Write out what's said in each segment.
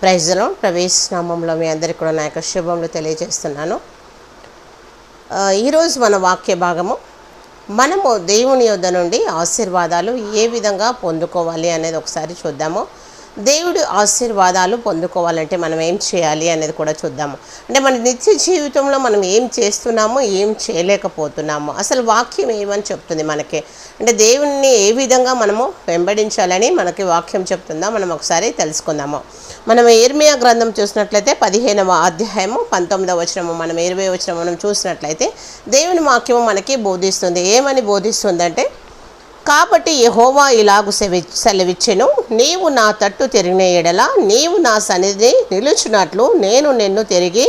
ప్రైజ్లో ప్రవేశ నామంలో మీ అందరికీ కూడా నా యొక్క శుభములు తెలియజేస్తున్నాను. ఈరోజు మన వాక్య భాగము మనము దేవుని యొద్ద నుండి ఆశీర్వాదాలు ఏ విధంగా పొందుకోవాలి అనేది ఒకసారి చూద్దాము. దేవుడి ఆశీర్వాదాలు పొందుకోవాలంటే మనం ఏం చేయాలి అనేది కూడా చూద్దాము. అంటే మన నిత్య జీవితంలో మనం ఏం చేస్తున్నామో ఏం చేయలేకపోతున్నామో అసలు వాక్యం ఏమని చెప్తుంది మనకి? అంటే దేవుణ్ణి ఏ విధంగా మనము వెంబడించాలని మనకి వాక్యం చెప్తుందో? మనం ఒకసారి తెలుసుకుందాము. మనం ఇర్మియా గ్రంథం చూసినట్లయితే పదిహేనవ అధ్యాయము పంతొమ్మిదవ వచనము మనం ఇరవై వచనం మనం చూసినట్లయితే దేవుని వాక్యము మనకి బోధిస్తుంది. ఏమని బోధిస్తుందంటే కాబట్టి యహోవా ఇలాగు సెవి సెలవిచ్చెను. నీవు నా తట్టు తిరిగిన ఎడల నీవు నా సన్నిధిని నిలుచున్నట్లు నేను నిన్ను తిరిగి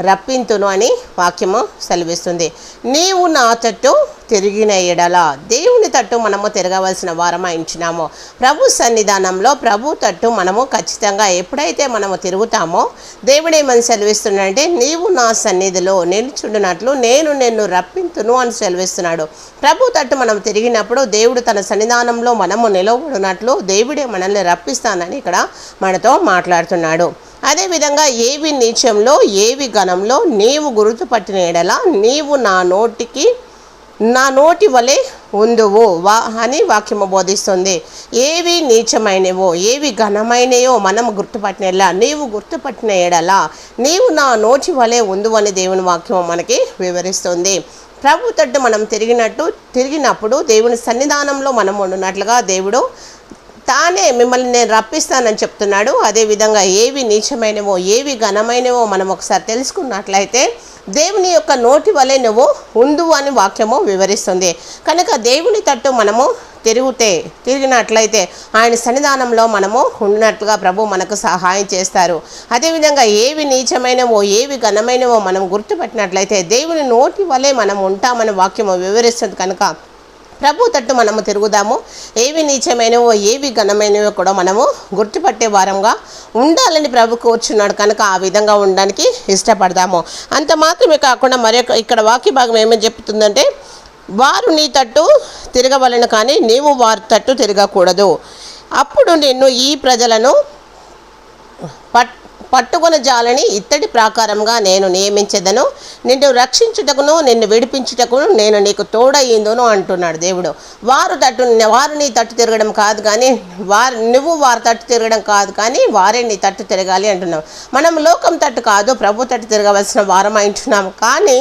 రప్పింతును అని వాక్యము సెలవిస్తుంది. నీవు నా తట్టు తిరిగిన ఎడల దేవు తట్టు మనము తిరగవలసిన వారమా ఇచ్చినామో ప్రభు సన్నిధానంలో ప్రభు తట్టు మనము ఖచ్చితంగా ఎప్పుడైతే మనము తిరుగుతామో దేవుడేమని సెలవిస్తున్నాడంటే నీవు నా సన్నిధిలో నిలుచుండునట్లు నేను నిన్ను రప్పింతును అని సెలవిస్తున్నాడు. ప్రభు తట్టు మనం తిరిగినప్పుడు దేవుడు తన సన్నిధానంలో మనము నిలవబడినట్లు దేవుడే మనల్ని రప్పిస్తానని ఇక్కడ మనతో మాట్లాడుతున్నాడు. అదేవిధంగా ఏవి నీచంలో ఏవి గణంలో నీవు గుర్తుపట్టిన ఎడల నీవు నా నోటికి నా నోటి వలె ఉందువు వా అని వాక్యము బోధిస్తుంది. ఏవి నీచమైనవో ఏవి ఘనమైనయో మనం గుర్తుపట్టిన నీవు గుర్తుపట్టిన ఎడలా నీవు నా నోటి వలె ఉందువని దేవుని వాక్యము మనకి వివరిస్తుంది. ప్రభు తట్టు మనం తిరిగినట్టు తిరిగినప్పుడు దేవుని సన్నిధానంలో మనం ఉండున్నట్లుగా దేవుడు తానే మిమ్మల్ని నేను రప్పిస్తానని చెప్తున్నాడు. అదేవిధంగా ఏవి నీచమైనవో ఏవి ఘనమైనవో మనం ఒకసారి తెలుసుకున్నట్లయితే దేవుని యొక్క నోటి వలె నువ్వు ఉండు అని వాక్యము వివరిస్తుంది. కనుక దేవుని తట్టు మనము తిరిగితే తిరిగినట్లయితే ఆయన సన్నిధానంలో మనము ఉన్నట్లుగా ప్రభు మనకు సహాయం చేస్తారు. అదేవిధంగా ఏవి నీచమైనవో ఏవి ఘనమైనవో మనం గుర్తుపెట్టినట్లయితే దేవుని నోటి వలె మనం ఉంటామని వాక్యము వివరిస్తుంది కనుక ప్రభు తట్టు మనము తిరుగుదాము. ఏవి నీచమైనవో ఏవి ఘనమైనవో కూడా మనము గుర్తుపట్టే వారంగా ఉండాలని ప్రభు కూర్చున్నాడు. కనుక ఆ విధంగా ఉండడానికి ఇష్టపడదాము. అంత మాత్రమే కాకుండా మరొక ఇక్కడ వాక్య భాగం ఏమని చెప్తుందంటే వారు నీ తట్టు తిరగవలను కానీ నీవు వారి తట్టు తిరగకూడదు. అప్పుడు నిన్ను ఈ ప్రజలను పట్ పట్టుకొన జాలని ఇత్తడి ప్రాకారంగా నేను నియమించదను. నిన్ను రక్షించుటకును నిన్ను విడిపించుటకును నేను నీకు తోడయ్యిందును అంటున్నాడు దేవుడు. వారు తట్టు వారు నీ తట్టు తిరగడం కాదు కానీ వారు నువ్వు వారు తట్టు తిరగడం కాదు కానీ వారే నీ తట్టు తిరగాలి అంటున్నావు మనం లోకం తట్టు కాదు ప్రభు తట్టు తిరగవలసిన వారం అంటున్నాము కానీ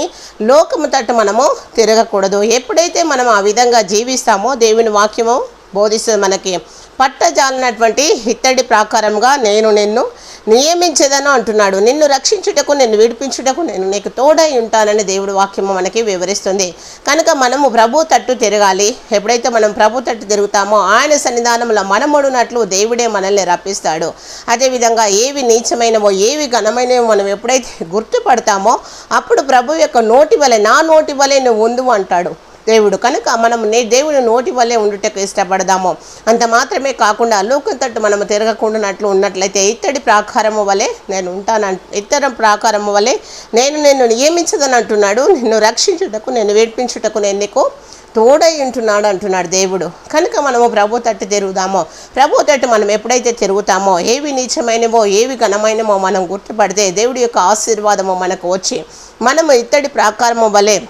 లోకము తట్టు మనము తిరగకూడదు. ఎప్పుడైతే మనం ఆ విధంగా జీవిస్తామో దేవుని వాక్యము బోధిస్తుంది మనకి. పట్టజాలనటువంటి ఇత్తడి ప్రాకారంగా నేను నిన్ను నియమించేదను అంటున్నాడు. నిన్ను రక్షించుటకు నిన్ను విడిపించుటకు నేను నీకు తోడై ఉంటానని దేవుడు వాక్యము మనకి వివరిస్తుంది. కనుక మనము ప్రభు తట్టు తిరగాలి. ఎప్పుడైతే మనం ప్రభు తట్టు తిరుగుతామో ఆయన సన్నిధానంలో మనముడునట్లు దేవుడే మనల్ని రప్పిస్తాడు. అదేవిధంగా ఏవి నీచమైనవో ఏవి ఘనమైనవో మనం ఎప్పుడైతే గుర్తుపడతామో అప్పుడు ప్రభు యొక్క నోటి వలె నా నోటి వలె నువ్వు ఉండు అంటాడు. దేవుడు. కనుక మనం నే దేవుని నోటి వల్లే ఉండుటకు ఇష్టపడదాము. అంత మాత్రమే కాకుండా లోకం తట్టు మనము తిరగకుండానట్లు ఉన్నట్లయితే ఇత్తడి ప్రాకారము వలె నేను ఉంటాను ఇతర ప్రాకారము వలె నేను నిన్ను నియమించదని అంటున్నాడు నిన్ను రక్షించుటకు నేను వేడిపించుటకు నేను నీకు తోడై ఉంటున్నాడు అంటున్నాడు దేవుడు. కనుక మనము ప్రభు తట్టు తిరుగుదామో. ప్రభు తట్టు మనం ఎప్పుడైతే తిరుగుతామో ఏవి నీచమైనవో ఏవి ఘనమైనవో మనం గుర్తుపడితే దేవుడి యొక్క ఆశీర్వాదము మనకు వచ్చి మనము ఇత్తడి ప్రాకారము వలె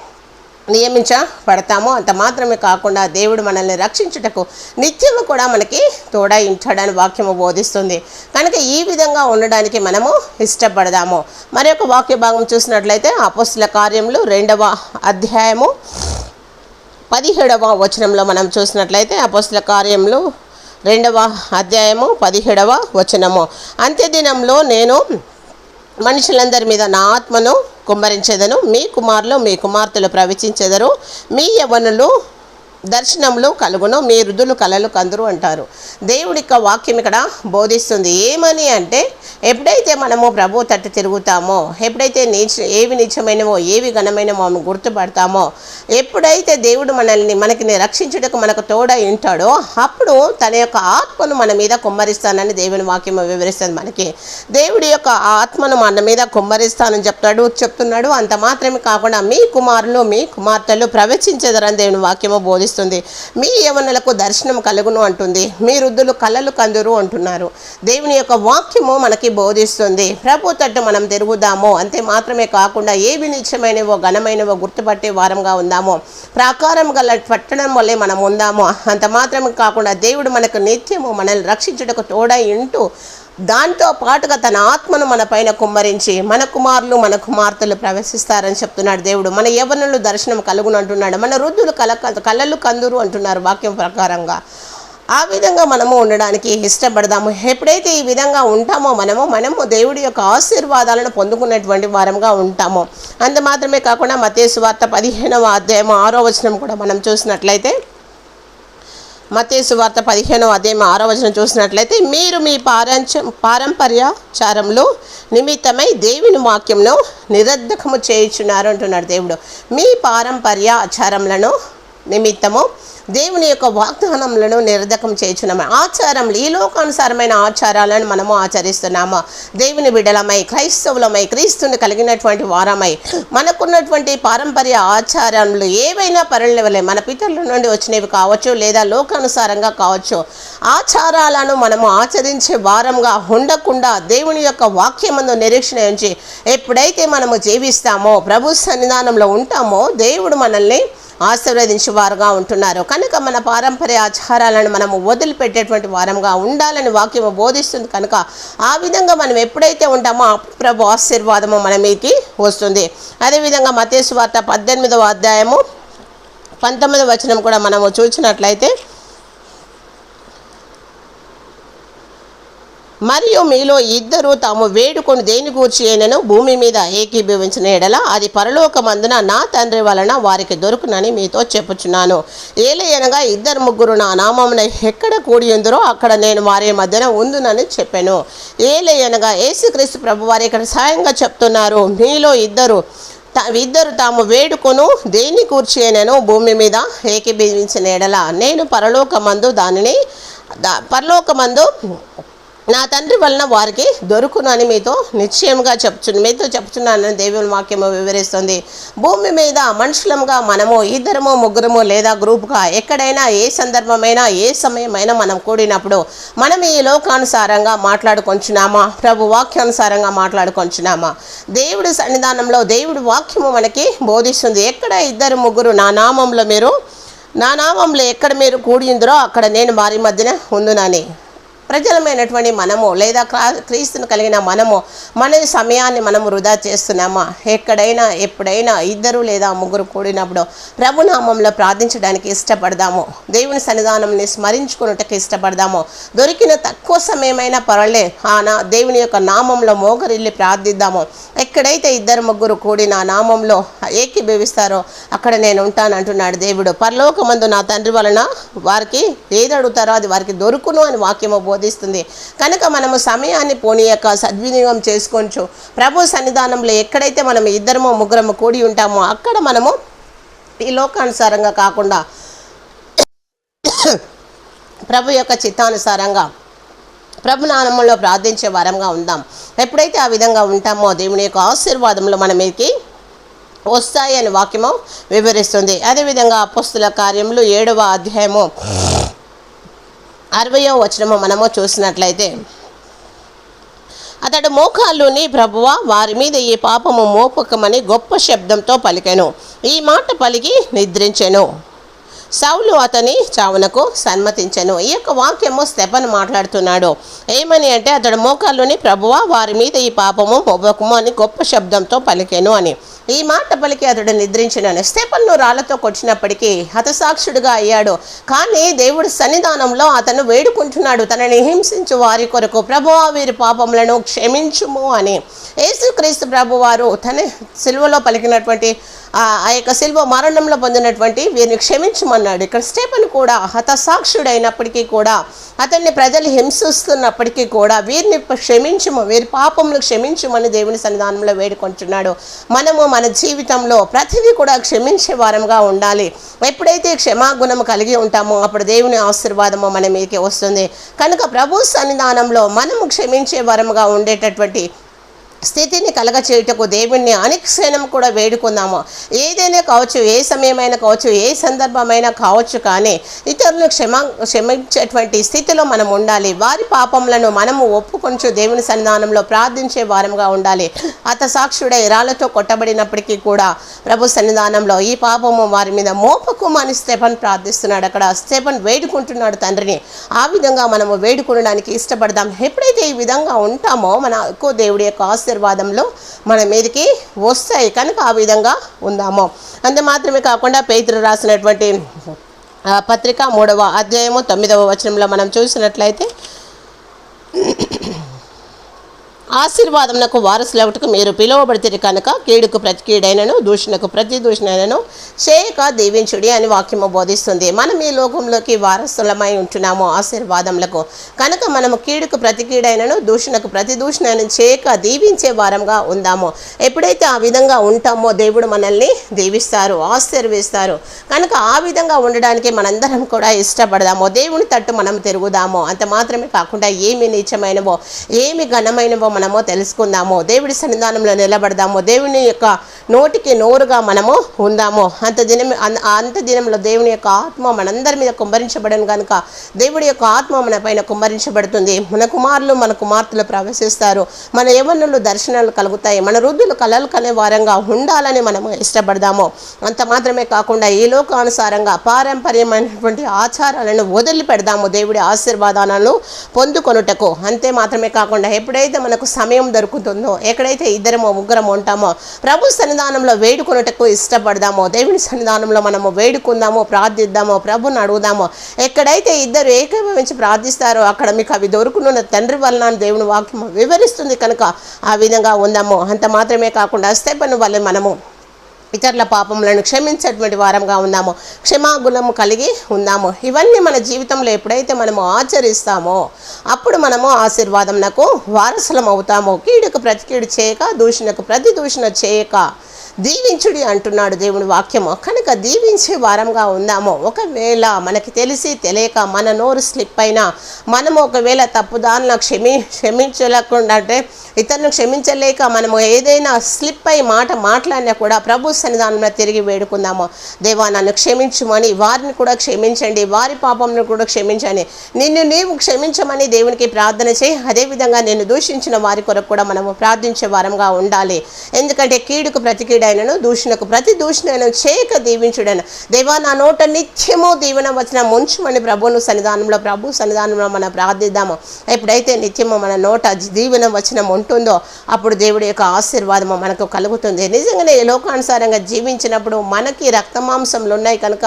నియమించబడతామో అంత మాత్రమే కాకుండా దేవుడు మనల్ని రక్షించుటకు నిత్యము కూడా మనకి తోడా ఇంటాడని వాక్యము బోధిస్తుంది. కనుక ఈ విధంగా ఉండడానికి మనము ఇష్టపడదాము. మరి వాక్య భాగం చూసినట్లయితే అపోస్తుల కార్యములు రెండవ అధ్యాయము పదిహేడవ వచనంలో మనం చూసినట్లయితే అపోస్తుల కార్యములు రెండవ అధ్యాయము పదిహేడవ వచనము. అంత్యదినంలో నేను మనుషులందరి మీద నా ఆత్మను కుమ్మరించెదను మీ కుమారులు మీ కుమార్తెలు ప్రవచించెదరు. మీ యవనులు దర్శనములు కలుగును మీ రుదులు కలలు కందురు అంటారు. దేవుడి యొక్క వాక్యం ఇక్కడ బోధిస్తుంది. ఏమని అంటే ఎప్పుడైతే మనము ప్రభు తట్టు తిరుగుతామో ఎప్పుడైతే నీచ ఏవి నీచమైనవో ఏవి ఘనమైనవో మనం గుర్తుపడతామో ఎప్పుడైతే దేవుడు మనల్ని మనకి రక్షించుటకు మనకు తోడై ఉంటాడో అప్పుడు తన యొక్క ఆత్మను మన మీద కుమ్మరిస్తానని దేవుని వాక్యం వివరిస్తుంది మనకి. దేవుడి యొక్క ఆత్మను మన మీద కుమ్మరిస్తానని చెప్తాడు చెప్తున్నాడు. అంత మాత్రమే కాకుండా మీ కుమారులు మీ కుమార్తెలు ప్రవచించదరని దేవుని వాక్యము బోధిస్తుంది. కనిపిస్తుంది. మీ యవనులకు దర్శనం కలుగును అంటుంది. మీ వృద్ధులు కళ్ళలు కందురు అంటున్నారు. దేవుని యొక్క వాక్యము మనకి బోధిస్తుంది. ప్రభు తట్టు మనం తిరుగుదాము. అంతే మాత్రమే కాకుండా ఏవి నిత్యమైనవో ఘనమైనవో గుర్తుపట్టే వారంగా ఉందాము. ప్రాకారం గల పట్టణం వల్లే మనం ఉందాము. అంత మాత్రమే కాకుండా దేవుడు మనకు నిత్యము మనల్ని రక్షించుటకు తోడై ఉంటూ దాంతో పాటుగా తన ఆత్మను మన పైన కుమ్మరించి మన కుమారులు మన కుమార్తెలు ప్రవేశిస్తారని చెప్తున్నాడు దేవుడు. మన యవనులు దర్శనం కలుగును అంటున్నాడు. మన వృద్ధులు కల కళ్ళలు కందురు అంటున్నారు వాక్యం ప్రకారంగా. ఆ విధంగా మనము ఉండడానికి ఇష్టపడదాము. ఎప్పుడైతే ఈ విధంగా ఉంటామో మనము మనము దేవుడి యొక్క ఆశీర్వాదాలను పొందుకున్నటువంటి వారంగా ఉంటాము. అంత మాత్రమే కాకుండా మతేసు వార్త పదిహేనవ అధ్యాయం ఆరో వచనం కూడా మనం చూసినట్లయితే మతేసు వార్త పదిహేనో అధ్యాయం ఆరో వచనం చూసినట్లయితే మీరు మీ పారంచ పారంపర్యాచారంలో నిమిత్తమై దేవుని వాక్యంను నిరర్ధకము చేయుచున్నారు అంటున్నాడు దేవుడు. మీ పారంపర్యాచారములను నిమిత్తము దేవుని యొక్క వాగ్దానములను నిరర్ధకం చేయుచున్నాము. ఆచారములు ఈ లోకానుసారమైన ఆచారాలను మనము ఆచరిస్తున్నాము. దేవుని బిడలమై క్రైస్తవులమై క్రీస్తుని కలిగినటువంటి వారమై మనకున్నటువంటి పారంపర్య ఆచారములు ఏవైనా పరులవలే మన పితరుల నుండి వచ్చినవి కావచ్చు లేదా లోకానుసారంగా కావచ్చు ఆచారాలను మనము ఆచరించే వారంగా ఉండకుండా దేవుని యొక్క వాక్యమందు నిరీక్షణ ఉంచి ఎప్పుడైతే మనము జీవిస్తామో ప్రభు సన్నిధానంలో ఉంటామో దేవుడు మనల్ని ఆశీర్వదించే వారుగా ఉంటున్నారు. కనుక మన పారంపర్య ఆచారాలను మనము వదిలిపెట్టేటువంటి వారంగా ఉండాలని వాక్యం బోధిస్తుంది. కనుక ఆ విధంగా మనం ఎప్పుడైతే ఉంటామో అప్పుడు ప్రభు ఆశీర్వాదము మన మీదకి వస్తుంది. అదేవిధంగా మతేసు వార్త పద్దెనిమిదవ అధ్యాయము పంతొమ్మిదవ వచనం కూడా మనము చూసినట్లయితే మరియు మీలో ఇద్దరు తాము వేడుకొని దేని గూర్చి అయినను భూమి మీద ఏకీభవించిన ఎడల అది పరలోకమందున నా తండ్రి వలన వారికి దొరుకునని మీతో చెప్పుచున్నాను. ఏలయనగా ఇద్దరు ముగ్గురు నా నామమున ఎక్కడ కూడి ఉందరో అక్కడ నేను వారి మధ్యన ఉందునని చెప్పాను. ఏలయనగా యేసుక్రీస్తు ప్రభు వారు ఇక్కడ సాయంగా చెప్తున్నారు మీలో ఇద్దరు త- ఇద్దరు తాము వేడుకొను దేని కూర్చేనను భూమి మీద ఏకీభవించిన ఎడల. నేను పరలోకమందు దానిని దా- పరలోకమందు నా తండ్రి వలన వారికి దొరుకునని మీతో నిశ్చయంగా చెప్తున్నా మీతో చెప్తున్నానని దేవుని వాక్యము వివరిస్తుంది. భూమి మీద మనుషులంగా మనము ఇద్దరము ముగ్గురము లేదా గ్రూప్గా ఎక్కడైనా ఏ సందర్భమైనా ఏ సమయమైనా మనం కూడినప్పుడు మనం ఈ లోకానుసారంగా మాట్లాడుకొంచున్నామా? ప్రభు వాక్యానుసారంగా మాట్లాడుకొంచున్నామా? దేవుడి సన్నిధానంలో దేవుడి వాక్యము మనకి బోధిస్తుంది. ఎక్కడ ఇద్దరు ముగ్గురు నా నామంలో మీరు నా నామంలో ఎక్కడ మీరు కూడిందరో అక్కడ నేను వారి మధ్యన ఉందునని ప్రజలమైనటువంటి మనము లేదా క్రా క్రీస్తుని కలిగిన మనము మన సమయాన్ని మనం వృధా చేస్తున్నామా? ఎక్కడైనా ఎప్పుడైనా ఇద్దరు లేదా ముగ్గురు కూడినప్పుడు ప్రభునామంలో ప్రార్థించడానికి ఇష్టపడదాము. దేవుని సన్నిధానంని స్మరించుకున్నట్టుకు ఇష్టపడదాము. దొరికిన తక్కువ సమయమైనా పర్వాలే ఆ నా దేవుని యొక్క నామంలో మోగరిల్లి ప్రార్థిద్దాము. ఎక్కడైతే ఇద్దరు ముగ్గురు కూడి నా నామంలో ఏకీభవిస్తారో అక్కడ నేను ఉంటాను అంటున్నాడు దేవుడు. పరలోకమందు నా తండ్రి వలన వారికి ఏది అడుగుతారో అది వారికి దొరుకును అని వాక్యము బోధిస్తుంది కనుక మనము సమయాన్ని పోనీయక సద్వినియోగం చేసుకోవచ్చు ప్రభు సన్నిధానంలో ఎక్కడైతే మనం ఇద్దరమో ముగ్గురము కూడి ఉంటామో అక్కడ మనము ఈ లోకానుసారంగా కాకుండా ప్రభు యొక్క చిత్తానుసారంగా ప్రభు నామంలో ప్రార్థించే వారంగా ఉందాం. ఎప్పుడైతే ఆ విధంగా ఉంటామో దేవుని యొక్క ఆశీర్వాదంలో మన మీదకి వస్తాయి అని వాక్యము వివరిస్తుంది. అదేవిధంగా అపస్తుల కార్యములు ఏడవ అధ్యాయము. అరవయో వచనము మనము చూసినట్లయితే అతడు మోకాళ్ళుని ప్రభువ వారి మీద ఈ పాపము మోపకమని గొప్ప శబ్దంతో పలికెను. ఈ మాట పలికి నిద్రించెను. సౌలు అతని చావునకు సన్మతించను ఈ యొక్క వాక్యము స్టెపన్ మాట్లాడుతున్నాడు. ఏమని అంటే అతడు మోకాళ్ళుని ప్రభువ వారి మీద ఈ పాపము మొబకము అని గొప్ప శబ్దంతో పలికెను అని. ఈ మాట పలికి అతడు నిద్రించినను. స్టెపన్ను రాళ్ళతో కొట్టినప్పటికీ హతసాక్షుడుగా అయ్యాడు. కానీ దేవుడి సన్నిధానంలో అతను వేడుకుంటున్నాడు. తనని హింసించు వారి కొరకు ప్రభువా వీరి పాపములను క్షమించుము అని. యేసుక్రీస్తు ప్రభువారు తన సిల్వలో పలికినటువంటి ఆ యొక్క శిల్వ మరణంలో పొందినటువంటి వీరిని క్షమించమన్నాడు. ఇక్కడ స్టేపన్ కూడా హతసాక్షుడైనప్పటికీ కూడా అతన్ని ప్రజలు హింసిస్తున్నప్పటికీ కూడా వీరిని క్షమించము వీరి పాపములు క్షమించమని దేవుని సన్నిధానంలో వేడుకుంటున్నాడు. మనము మన జీవితంలో ప్రతిదీ కూడా క్షమించే వారంగా ఉండాలి. ఎప్పుడైతే క్షమాగుణము కలిగి ఉంటామో అప్పుడు దేవుని ఆశీర్వాదము మన మీదకి వస్తుంది. కనుక ప్రభు సన్నిధానంలో మనము క్షమించే వరముగా ఉండేటటువంటి స్థితిని కలగ చేయుటకు దేవుణ్ణి అనుక్షణం కూడా వేడుకుందాము. ఏదైనా కావచ్చు ఏ సమయమైనా కావచ్చు ఏ సందర్భమైనా కావచ్చు కానీ ఇతరులను క్షమ క్షమించేటువంటి స్థితిలో మనం ఉండాలి. వారి పాపములను మనము ఒప్పుకొంచు దేవుని సన్నిధానంలో ప్రార్థించే వారంగా ఉండాలి. అత సాక్షుడై రాళ్ళతో కొట్టబడినప్పటికీ కూడా ప్రభు సన్నిధానంలో ఈ పాపము వారి మీద మోపకు అని స్టెఫన్ ప్రార్థిస్తున్నాడు. అక్కడ స్టెఫన్ వేడుకుంటున్నాడు తండ్రిని. ఆ విధంగా మనము వేడుకునడానికి ఇష్టపడదాం. ఎప్పుడైతే ఈ విధంగా ఉంటామో మన ఎక్కువ దేవుడి యొక్క ఆశీర్వాదంలో మన మీదకి వస్తాయి కనుక ఆ విధంగా ఉందాము. అంతే మాత్రమే కాకుండా పేతురు రాసినటువంటి పత్రిక మూడవ అధ్యాయము తొమ్మిదవ వచనంలో మనం చూసినట్లయితే ఆశీర్వాదమునకు వారసులవుటకు మీరు పిలువబడితే కనుక కీడుకు ప్రతి కీడైనను దూషణకు ప్రతి దూషణైనను చేయక దీవించుడి అని వాక్యము బోధిస్తుంది. మనం ఈ లోకంలోకి వారసులమై ఉంటున్నాము ఆశీర్వాదములకు. కనుక మనము కీడుకు ప్రతి కీడైనను దూషణకు ప్రతి దూషణను చేయక దీవించే వారంగా ఉందాము. ఎప్పుడైతే ఆ విధంగా ఉంటామో దేవుడు మనల్ని దీవిస్తారు ఆశీర్విస్తారు కనుక ఆ విధంగా ఉండడానికి మనందరం కూడా ఇష్టపడదాము. దేవుని తట్టు మనం తిరుగుదాము. అంత మాత్రమే కాకుండా ఏమి నీచమైనవో ఏమి ఘనమైనవో మనము తెలుసుకుందాము. దేవుడి సన్నిధానంలో నిలబడదాము. దేవుని యొక్క నోటికి నోరుగా మనము ఉందాము. అంత దినం అంత దినంలో దేవుని యొక్క ఆత్మ మనందరి మీద కుమ్మరించబడను కనుక దేవుడి యొక్క ఆత్మ మన పైన కుమ్మరించబడుతుంది. మన కుమారులు మన కుమార్తెలు ప్రవేశిస్తారు. మన యవనులు దర్శనాలు కలుగుతాయి. మన వృద్ధులు కలలు కనే వారంగా ఉండాలని మనము ఇష్టపడదాము. అంత మాత్రమే కాకుండా ఈ లోకానుసారంగా పారంపర్యమైనటువంటి ఆచారాలను వదిలిపెడదాము. దేవుడి ఆశీర్వాదాలను పొందుకొనుటకు. అంతే మాత్రమే కాకుండా ఎప్పుడైతే మనకు సమయం దొరుకుతుందో ఎక్కడైతే ఇద్దరమో ముగ్గురమో ఉంటామో ప్రభు సన్నిధానంలో వేడుకొనుటకు ఇష్టపడదామో దేవుని సన్నిధానంలో మనము వేడుకుందామో ప్రార్థిద్దామో ప్రభుని అడుగుదామో ఎక్కడైతే ఇద్దరు ఏకీభవించి ప్రార్థిస్తారో అక్కడ మీకు అవి దొరుకునున్న తండ్రి వలన దేవుని వాక్యం వివరిస్తుంది కనుక ఆ విధంగా ఉందాము. అంత మాత్రమే కాకుండా స్తెపను వల్లే మనము ఇతరుల పాపములను క్షమించేటువంటి వారంగా ఉన్నాము. క్షమాగుణము కలిగి ఉన్నాము. ఇవన్నీ మన జీవితంలో ఎప్పుడైతే మనము ఆచరిస్తామో అప్పుడు మనము ఆశీర్వాదంనకు వారసులం అవుతాము. కీడుకు ప్రతి కీడు చేయక దూషణకు ప్రతి దూషణ చేయక దీవించుడి అంటున్నాడు దేవుని వాక్యము. కనుక దీవించే వారంగా ఉందాము ఒకవేళ మనకి తెలిసి తెలియక మన నోరు స్లిప్ అయినా మనము ఒకవేళ తప్పుదారులను క్షమి క్షమించలేకుండా అంటే ఇతరులను క్షమించలేక మనము ఏదైనా స్లిప్ అయి మాట మాట్లాడినా కూడా ప్రభు సన్నిధానంలో తిరిగి వేడుకుందాము. దేవా నన్ను క్షమించుమని వారిని కూడా క్షమించండి వారి పాపంను కూడా క్షమించండి. నిన్ను నీవు క్షమించమని దేవునికి ప్రార్థన చేయి. అదేవిధంగా నేను దూషించిన వారి కొరకు కూడా మనము ప్రార్థించే వారంగా ఉండాలి. ఎందుకంటే కీడుకు ప్రతి కీడైనను దూషణకు ప్రతి దూషణను చేయక దీవించుడను. దేవా నా నోట నిత్యము దీవెన వచ్చిన ముంచుమని ప్రభువును సన్నిధానంలో ప్రభు సన్నిధానంలో మనం ప్రార్థిద్దాము. ఎప్పుడైతే నిత్యము మన నోట దీవెన వచనం ఉంటుందో అప్పుడు దేవుడి యొక్క ఆశీర్వాదము మనకు కలుగుతుంది. నిజంగానే లోకానుసారంగా జీవించినప్పుడు మనకి రక్తమాంసంలు ఉన్నాయి కనుక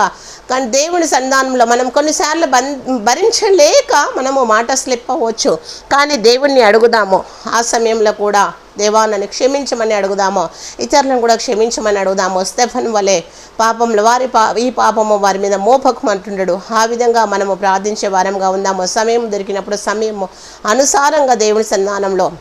కానీ దేవుని సన్నిధానంలో మనం కొన్నిసార్లు బన్ భరించలేక మనము మాట స్లిప్ అవ్వచ్చు. కానీ దేవుణ్ణి అడుగుదాము. ఆ సమయంలో కూడా దేవా నన్ను క్షమించమని అడుగుదాము? ఇతరులను కూడా క్షమించమని అడుగుదాము? స్టెఫన్ వలె పాపంలో వారి పా ఈ పాపము వారి మీద మోపకమంటుండడు ఆ విధంగా మనము ప్రార్థించే వారంగా ఉందాము. సమయం దొరికినప్పుడు సమయము అనుసారంగా దేవుని సన్నిధానంలో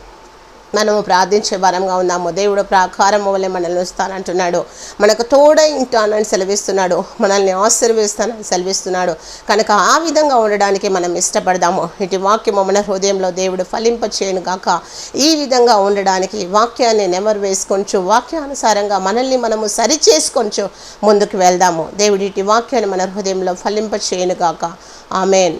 మనము ప్రార్థించే వరంగా ఉన్నాము. దేవుడు ప్రాకారం వల్లే మనల్ని వస్తానంటున్నాడు. మనకు తోడై ఉంటానని సెలవిస్తున్నాడు. మనల్ని ఆశీర్విస్తానని సెలవిస్తున్నాడు. కనుక ఆ విధంగా ఉండడానికి మనం ఇష్టపడదాము. ఇటు వాక్యము మన హృదయంలో దేవుడు ఫలింప చేయను కాక ఈ విధంగా ఉండడానికి వాక్యాన్ని నెమరు వేసుకొంచు. వాక్యానుసారంగా మనల్ని మనము సరి చేసుకొంచు ముందుకు వెళ్దాము. దేవుడి ఇటు వాక్యాన్ని మన హృదయంలో ఫలింప చేయను కాక ఆమెన్.